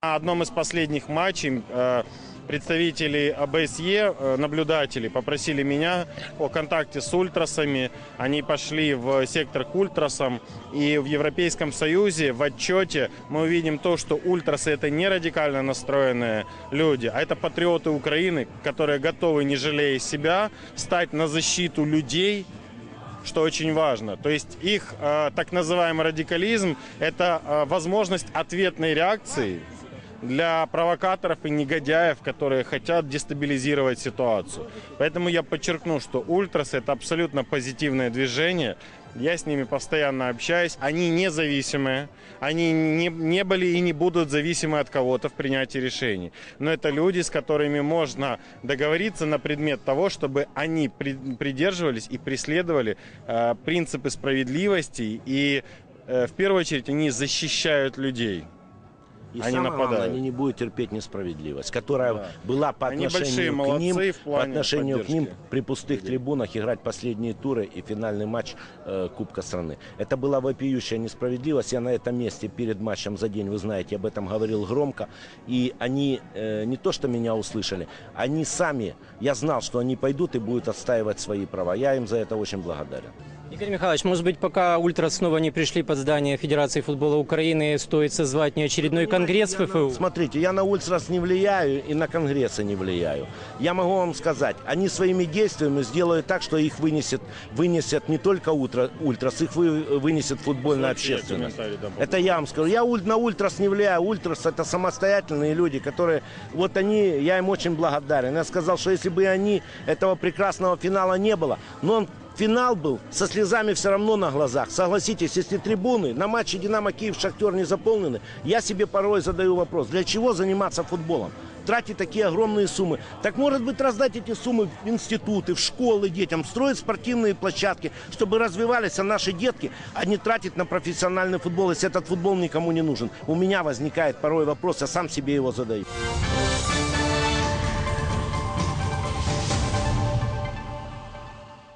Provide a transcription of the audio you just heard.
На одном из последних матчей э, представители ОБСЕ, э, наблюдатели, попросили меня о контакте с ультрасами. Они пошли в сектор к ультрасам. И в Европейском Союзе в отчете мы увидим то, что ультрасы это не радикально настроенные люди, а это патриоты Украины, которые готовы, не жалея себя, стать на защиту людей, что очень важно. То есть их э, так называемый радикализм – это э, возможность ответной реакции для провокаторов и негодяев, которые хотят дестабилизировать ситуацию. Поэтому я подчеркну, что ультрас – это абсолютно позитивное движение. Я с ними постоянно общаюсь. Они независимые. Они не, не были и не будут зависимы от кого-то в принятии решений. Но это люди, с которыми можно договориться на предмет того, чтобы они при- придерживались и преследовали э, принципы справедливости. И э, в первую очередь они защищают людей. И Они самое главное, нападают. они не будут терпеть несправедливость, которая Да. была по Они отношению к ним, по отношению к ним поддержки при пустых трибунах играть последние туры и финальный матч э, Кубка страны. Это была вопиющая несправедливость. Я на этом месте перед матчем за день, вы знаете, об этом говорил громко. И они э, не то, что меня услышали, они сами, я знал, что они пойдут и будут отстаивать свои права. Я им за это очень благодарен. Игорь Михайлович, может быть, пока ультра снова не пришли под здание Федерации футбола Украины, стоит созвать неочередной конгресс Я на- ФФУ? Смотрите, я на ультрас не влияю и на конгрессы не влияю. Я могу вам сказать, они своими действиями сделают так, что их вынесет, вынесет не только утро, ультрас, их вы- вынесет футбольная общественность. Это я вам скажу. Я уль- на ультрас не влияю. Ультрас это самостоятельные люди, которые, вот они, я им очень благодарен. Я сказал, что если бы они этого прекрасного финала не было, но он Финал был со слезами все равно на глазах. Согласитесь, если трибуны на матче «Динамо Киев» «Шахтер» не заполнены, я себе порой задаю вопрос, для чего заниматься футболом? Тратить такие огромные суммы. Так может быть раздать эти суммы в институты, в школы детям, строить спортивные площадки, чтобы развивались а наши детки, а не тратить на профессиональный футбол, если этот футбол никому не нужен. У меня возникает порой вопрос, я сам себе его задаю.